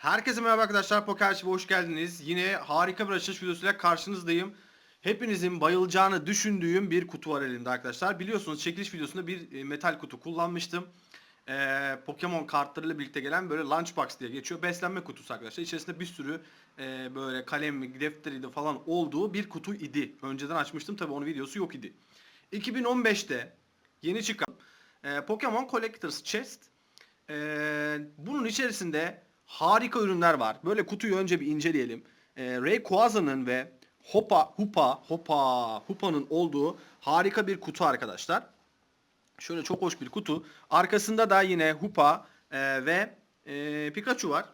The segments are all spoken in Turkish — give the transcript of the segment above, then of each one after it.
Herkese merhaba arkadaşlar. Poker Chip'e hoş geldiniz. Yine harika bir açılış videosuyla karşınızdayım. Hepinizin bayılacağını düşündüğüm bir kutu var elimde arkadaşlar. Biliyorsunuz çekiliş videosunda bir e, metal kutu kullanmıştım. Ee, Pokemon kartlarıyla birlikte gelen böyle lunchbox diye geçiyor. Beslenme kutusu arkadaşlar. İçerisinde bir sürü e, böyle kalem, defteriydi falan olduğu bir kutu idi. Önceden açmıştım tabi onun videosu yok idi. 2015'te yeni çıkan e, Pokemon Collector's Chest ee, bunun içerisinde harika ürünler var. Böyle kutuyu önce bir inceleyelim. Ee, Rayquaza'nın ve Hopa, Hupa, Hopa, Hupa'nın olduğu harika bir kutu arkadaşlar. Şöyle çok hoş bir kutu. Arkasında da yine Hupa e, ve e, Pikachu var.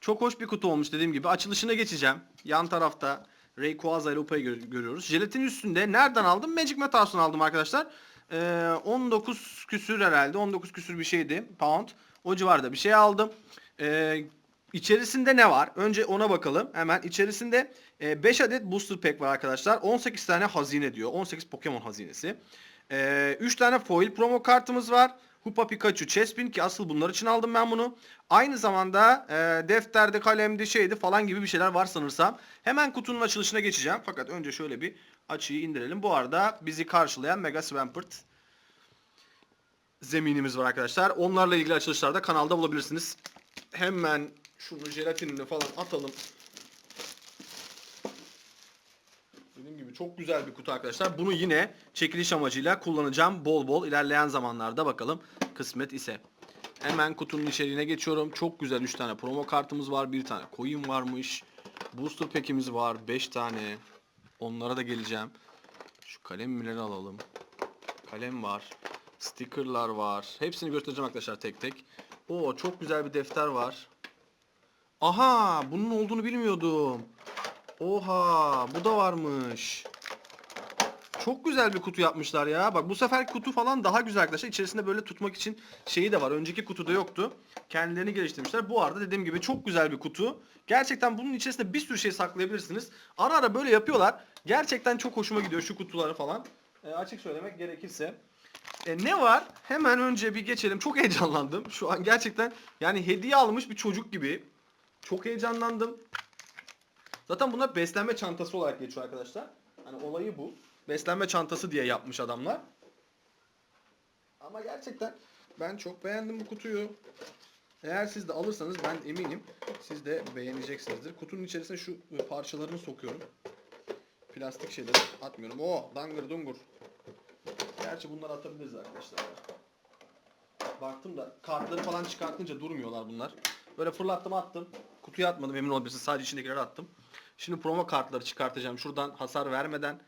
Çok hoş bir kutu olmuş dediğim gibi. Açılışına geçeceğim. Yan tarafta Rayquaza ile Hupa'yı gör- görüyoruz. Jelatin üstünde nereden aldım? Magic Metals'tan aldım arkadaşlar. Ee, 19 küsür herhalde. 19 küsür bir şeydi. Pound. O civarda bir şey aldım. Ee, içerisinde ne var? Önce ona bakalım. Hemen içerisinde 5 adet booster pack var arkadaşlar. 18 tane hazine diyor. 18 Pokemon hazinesi. 3 tane foil promo kartımız var. Hoopa Pikachu, Chespin ki asıl bunlar için aldım ben bunu. Aynı zamanda e, defterde, kalemdi, şeydi falan gibi bir şeyler var sanırsam. Hemen kutunun açılışına geçeceğim. Fakat önce şöyle bir açıyı indirelim. Bu arada bizi karşılayan Mega Swampert zeminimiz var arkadaşlar. Onlarla ilgili açılışlarda kanalda bulabilirsiniz. Hemen şunu jelatinini falan atalım. Dediğim gibi çok güzel bir kutu arkadaşlar. Bunu yine çekiliş amacıyla kullanacağım bol bol ilerleyen zamanlarda bakalım kısmet ise. Hemen kutunun içeriğine geçiyorum. Çok güzel 3 tane promo kartımız var. Bir tane coin varmış. Booster pack'imiz var. 5 tane. Onlara da geleceğim. Şu kalemleri alalım. Kalem var. Stickerlar var. Hepsini göstereceğim arkadaşlar tek tek. Oo çok güzel bir defter var. Aha bunun olduğunu bilmiyordum. Oha bu da varmış. Çok güzel bir kutu yapmışlar ya. Bak bu sefer kutu falan daha güzel arkadaşlar. İçerisinde böyle tutmak için şeyi de var. Önceki kutuda yoktu. Kendilerini geliştirmişler. Bu arada dediğim gibi çok güzel bir kutu. Gerçekten bunun içerisinde bir sürü şey saklayabilirsiniz. Ara ara böyle yapıyorlar. Gerçekten çok hoşuma gidiyor şu kutuları falan. E, açık söylemek gerekirse. E, ne var? Hemen önce bir geçelim. Çok heyecanlandım. Şu an gerçekten yani hediye almış bir çocuk gibi. Çok heyecanlandım. Zaten bunlar beslenme çantası olarak geçiyor arkadaşlar. Hani olayı bu. Beslenme çantası diye yapmış adamlar. Ama gerçekten ben çok beğendim bu kutuyu. Eğer siz de alırsanız ben eminim siz de beğeneceksinizdir. Kutunun içerisine şu parçalarını sokuyorum. Plastik şeyleri atmıyorum. Oo, dangır dungur. Gerçi bunları atabiliriz arkadaşlar. Baktım da kartları falan çıkartınca durmuyorlar bunlar. Böyle fırlattım attım. Kutuya atmadım emin olabilirsiniz. Sadece içindekileri attım. Şimdi promo kartları çıkartacağım. Şuradan hasar vermeden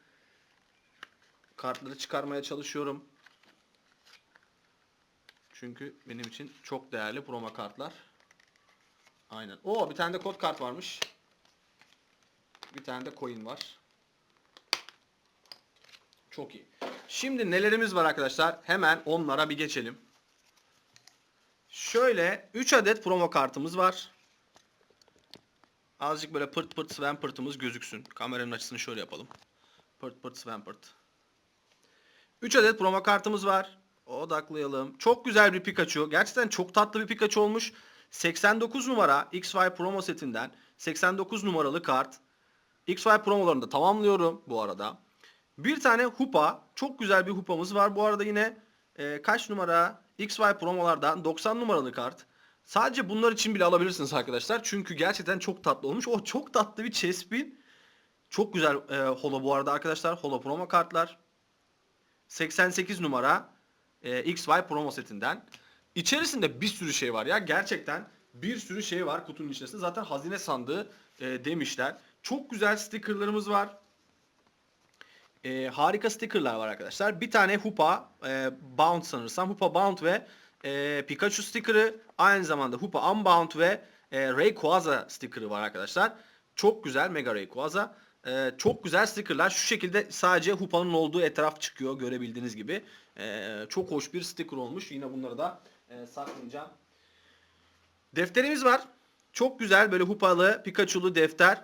kartları çıkarmaya çalışıyorum. Çünkü benim için çok değerli promo kartlar. Aynen. Oo bir tane de kod kart varmış. Bir tane de coin var. Çok iyi. Şimdi nelerimiz var arkadaşlar? Hemen onlara bir geçelim. Şöyle 3 adet promo kartımız var. Azıcık böyle pırt pırt Swampert gözüksün. Kameranın açısını şöyle yapalım. Pırt pırt Swampert. 3 adet promo kartımız var. Odaklayalım. Çok güzel bir Pikachu. Gerçekten çok tatlı bir Pikachu olmuş. 89 numara XY promo setinden 89 numaralı kart. XY promolarını da tamamlıyorum bu arada. Bir tane Hupa. Çok güzel bir Hupa'mız var. Bu arada yine e, kaç numara? XY promolardan 90 numaralı kart. Sadece bunlar için bile alabilirsiniz arkadaşlar. Çünkü gerçekten çok tatlı olmuş. O çok tatlı bir Chespin. Çok güzel e, holo bu arada arkadaşlar. Holo promo kartlar. 88 numara e, XY promo setinden. İçerisinde bir sürü şey var ya. Gerçekten bir sürü şey var kutunun içerisinde. Zaten hazine sandığı e, demişler. Çok güzel stickerlarımız var. E, harika stickerlar var arkadaşlar. Bir tane Hupa e, Bound sanırsam. Hupa Bound ve e, Pikachu sticker'ı. Aynı zamanda Hupa Unbound ve e, Rayquaza sticker'ı var arkadaşlar. Çok güzel Mega Rayquaza. E, çok güzel stickerlar. Şu şekilde sadece Hupa'nın olduğu etraf çıkıyor görebildiğiniz gibi. E, çok hoş bir sticker olmuş. Yine bunları da e, saklayacağım. Defterimiz var. Çok güzel böyle Hupa'lı, Pikachu'lu defter.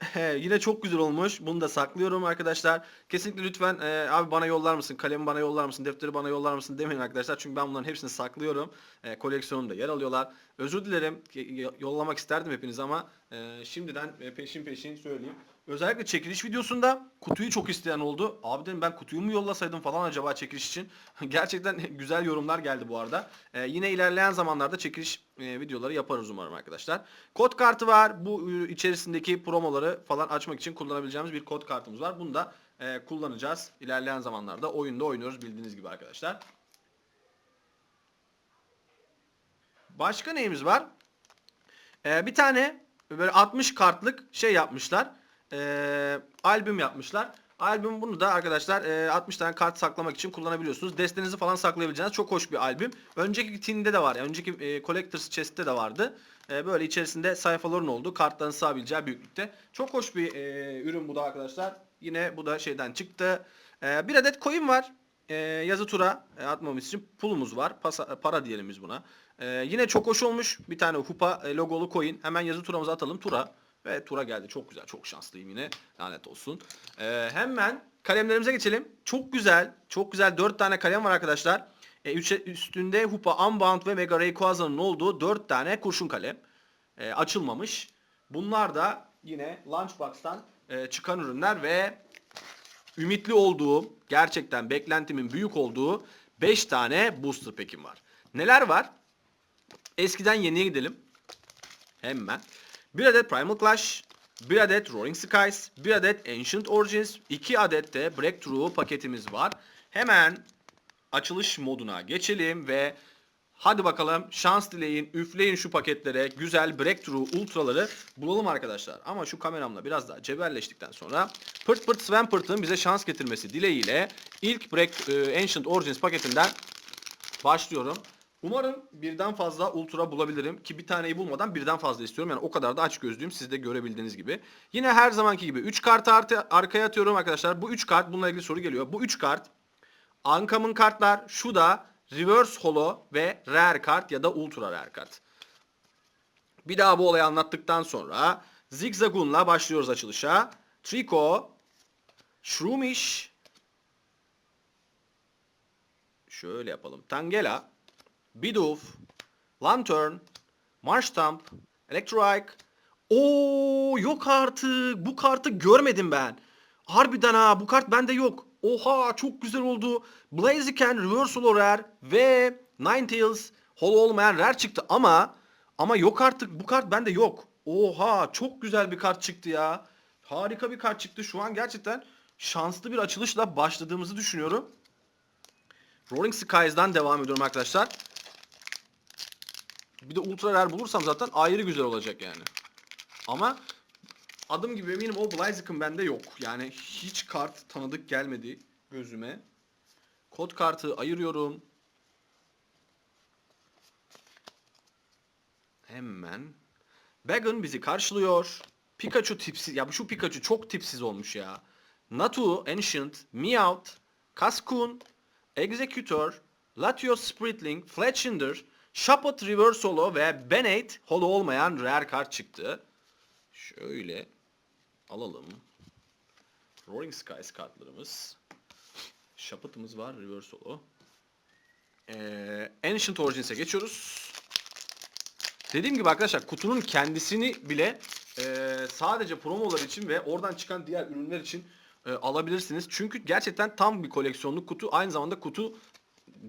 Yine çok güzel olmuş. Bunu da saklıyorum arkadaşlar. Kesinlikle lütfen e, abi bana yollar mısın? Kalemi bana yollar mısın? Defteri bana yollar mısın? Demeyin arkadaşlar. Çünkü ben bunların hepsini saklıyorum. E, koleksiyonumda yer alıyorlar. Özür dilerim. Yollamak isterdim hepiniz ama e, şimdiden e, peşin peşin söyleyeyim. Özellikle çekiliş videosunda kutuyu çok isteyen oldu. Abi dedim ben kutuyu mu yollasaydım falan acaba çekiliş için. Gerçekten güzel yorumlar geldi bu arada. E, yine ilerleyen zamanlarda çekiliş e, videoları yaparız umarım arkadaşlar. Kod kartı var. Bu içerisindeki promoları falan açmak için kullanabileceğimiz bir kod kartımız var. Bunu da e, kullanacağız. İlerleyen zamanlarda oyunda oynuyoruz bildiğiniz gibi arkadaşlar. Başka neyimiz var? Ee, bir tane böyle 60 kartlık şey yapmışlar. Ee, albüm yapmışlar. Albüm bunu da arkadaşlar e, 60 tane kart saklamak için kullanabiliyorsunuz. Destenizi falan saklayabileceğiniz çok hoş bir albüm. Önceki tinde de var. Yani önceki e, Collector's Chest'te de vardı. E, böyle içerisinde sayfaların olduğu, kartların sığabileceği büyüklükte. Çok hoş bir e, ürün bu da arkadaşlar. Yine bu da şeyden çıktı. E, bir adet coin var. E, yazı tura e, atmamız için pulumuz var. Pasa- para diyelim biz buna. E, yine çok hoş olmuş. Bir tane Hupa e, logolu coin. Hemen yazı turamızı atalım. Tura. Ve tura geldi. Çok güzel. Çok şanslıyım yine. Lanet olsun. E, hemen kalemlerimize geçelim. Çok güzel. Çok güzel. 4 tane kalem var arkadaşlar. E, üçe- üstünde Hupa, Unbound ve Mega Rayquaza'nın olduğu 4 tane kurşun kalem. E, açılmamış. Bunlar da yine Lunchbox'tan e, çıkan ürünler ve ümitli olduğum, gerçekten beklentimin büyük olduğu 5 tane booster pack'im var. Neler var? Eskiden yeniye gidelim. Hemen. Bir adet Primal Clash, bir adet Roaring Skies, bir adet Ancient Origins, iki adet de Breakthrough paketimiz var. Hemen açılış moduna geçelim ve hadi bakalım şans dileyin, üfleyin şu paketlere güzel Breakthrough Ultra'ları bulalım arkadaşlar. Ama şu kameramla biraz daha cebelleştikten sonra Pırt Pırt Swampert bize şans getirmesi dileğiyle ilk Break, e, Ancient Origins paketinden başlıyorum. Umarım birden fazla ultra bulabilirim ki bir taneyi bulmadan birden fazla istiyorum. Yani o kadar da aç gözlüyüm siz de görebildiğiniz gibi. Yine her zamanki gibi 3 kartı artı, arkaya atıyorum arkadaşlar. Bu 3 kart bununla ilgili soru geliyor. Bu 3 kart Uncommon kartlar şu da Reverse Holo ve Rare kart ya da Ultra Rare kart. Bir daha bu olayı anlattıktan sonra Zigzagoon'la başlıyoruz açılışa. Trico, Shroomish, şöyle yapalım. Tangela, Bidoof, Lantern, Marshtomp, Electrike. Oo yok artık. Bu kartı görmedim ben. Harbiden ha bu kart bende yok. Oha çok güzel oldu. Blaziken Reversal Rare ve Ninetales holo olmayan rare çıktı ama ama yok artık bu kart bende yok. Oha çok güzel bir kart çıktı ya. Harika bir kart çıktı. Şu an gerçekten şanslı bir açılışla başladığımızı düşünüyorum. Rolling Skies'dan devam ediyorum arkadaşlar. Bir de Ultra Rare bulursam zaten ayrı güzel olacak yani. Ama adım gibi eminim o Blaziken bende yok. Yani hiç kart tanıdık gelmedi gözüme. Kod kartı ayırıyorum. Hemen. Bagon bizi karşılıyor. Pikachu tipsiz. Ya şu Pikachu çok tipsiz olmuş ya. Natu, Ancient, Meowth, Cascoon, Executor, Latios Spritling, Fletchinder, Shapot Reverse Holo ve Bennett Holo olmayan rare kart çıktı. Şöyle alalım. Roaring Skies kartlarımız. Shapot'ımız var Reverse Holo. Ee, Ancient Origins'e geçiyoruz. Dediğim gibi arkadaşlar kutunun kendisini bile e, sadece promolar için ve oradan çıkan diğer ürünler için e, alabilirsiniz. Çünkü gerçekten tam bir koleksiyonluk kutu. Aynı zamanda kutu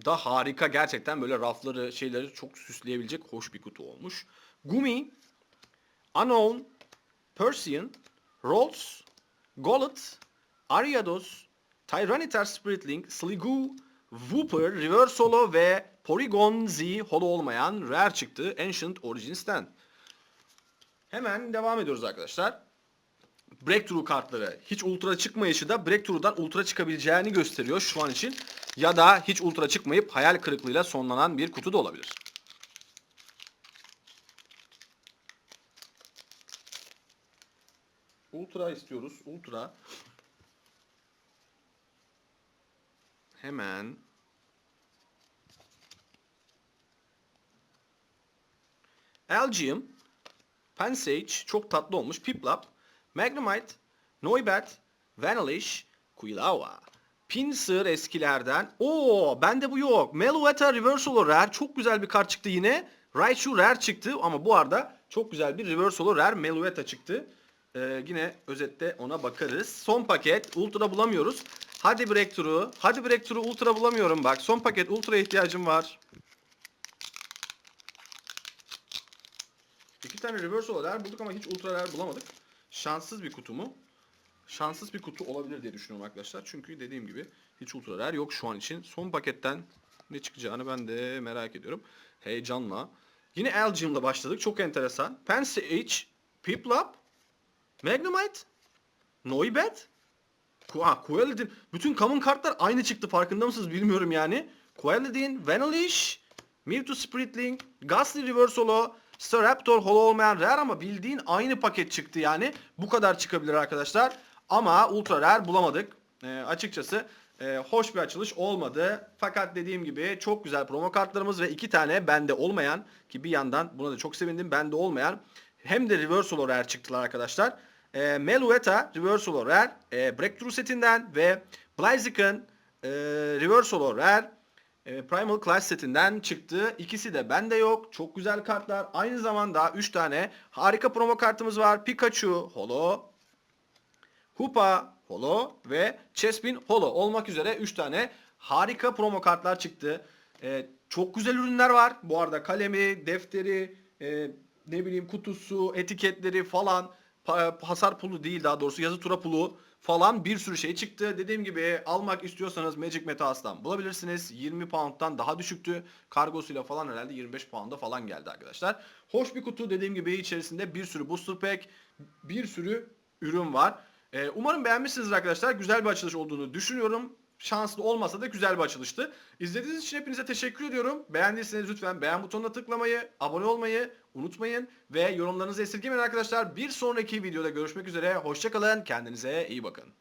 da harika. Gerçekten böyle rafları şeyleri çok süsleyebilecek hoş bir kutu olmuş. Gumi, Unknown, Persian, Rolls, Gollet, Ariados, Tyranitar Spiritling, Sliggoo, Wooper, Reverse Holo ve Porygon Z holo olmayan rare çıktı Ancient Origins'ten. Hemen devam ediyoruz arkadaşlar. Breakthrough kartları hiç ultra çıkmayışı da Breakthrough'dan ultra çıkabileceğini gösteriyor şu an için. Ya da hiç ultra çıkmayıp hayal kırıklığıyla sonlanan bir kutu da olabilir. Ultra istiyoruz. Ultra. Hemen. Algium. Pensage çok tatlı olmuş. Piplap. Magnemite, Noibat, Vanillish, Quilava. Pinsir eskilerden. Oo, bende bu yok. Meloetta Reversal Rare. Çok güzel bir kart çıktı yine. Raichu Rare çıktı ama bu arada çok güzel bir Reversal Rare Meloetta çıktı. Ee, yine özette ona bakarız. Son paket. Ultra bulamıyoruz. Hadi Breakthrough. Hadi Breakthrough Ultra bulamıyorum bak. Son paket Ultra ihtiyacım var. İki tane Reversal Rare bulduk ama hiç Ultra Rare bulamadık. Şanssız bir kutu mu? Şanssız bir kutu olabilir diye düşünüyorum arkadaşlar. Çünkü dediğim gibi hiç Ultra Rare yok şu an için. Son paketten ne çıkacağını ben de merak ediyorum. Heyecanla. Yine Elgium'la başladık. Çok enteresan. Pansy H, Piplup, Magnemite, Noibat, Ku- Quailidin. Bütün common kartlar aynı çıktı farkında mısınız bilmiyorum yani. Quailidin, Vanillish, Mewtwo Spiritling, Ghastly Reversalo, Staraptor holo olmayan rare ama bildiğin aynı paket çıktı yani. Bu kadar çıkabilir arkadaşlar. Ama ultra rare bulamadık. Ee, açıkçası e, hoş bir açılış olmadı. Fakat dediğim gibi çok güzel promo kartlarımız ve iki tane bende olmayan ki bir yandan buna da çok sevindim. Bende olmayan hem de Reversal Rare çıktılar arkadaşlar. E, Melueta Reversal Rare e, Breakthrough setinden ve Blaziken e, Reversal Rare e, Primal Class setinden çıktı. İkisi de bende yok. Çok güzel kartlar. Aynı zamanda 3 tane harika promo kartımız var. Pikachu Holo, Hoopa Holo ve Chespin Holo olmak üzere 3 tane harika promo kartlar çıktı. Ee, çok güzel ürünler var. Bu arada kalemi, defteri, e, ne bileyim kutusu, etiketleri falan pa- hasar pulu değil daha doğrusu yazı tura pulu falan bir sürü şey çıktı. Dediğim gibi almak istiyorsanız Magic Metas'tan bulabilirsiniz. 20 pound'dan daha düşüktü. Kargosuyla falan herhalde 25 pound'a falan geldi arkadaşlar. Hoş bir kutu dediğim gibi içerisinde bir sürü booster pack, bir sürü ürün var. Ee, umarım beğenmişsinizdir arkadaşlar. Güzel bir açılış olduğunu düşünüyorum. Şanslı olmasa da güzel bir açılıştı. İzlediğiniz için hepinize teşekkür ediyorum. Beğendiyseniz lütfen beğen butonuna tıklamayı, abone olmayı unutmayın. Ve yorumlarınızı esirgemeyin arkadaşlar. Bir sonraki videoda görüşmek üzere. Hoşçakalın. Kendinize iyi bakın.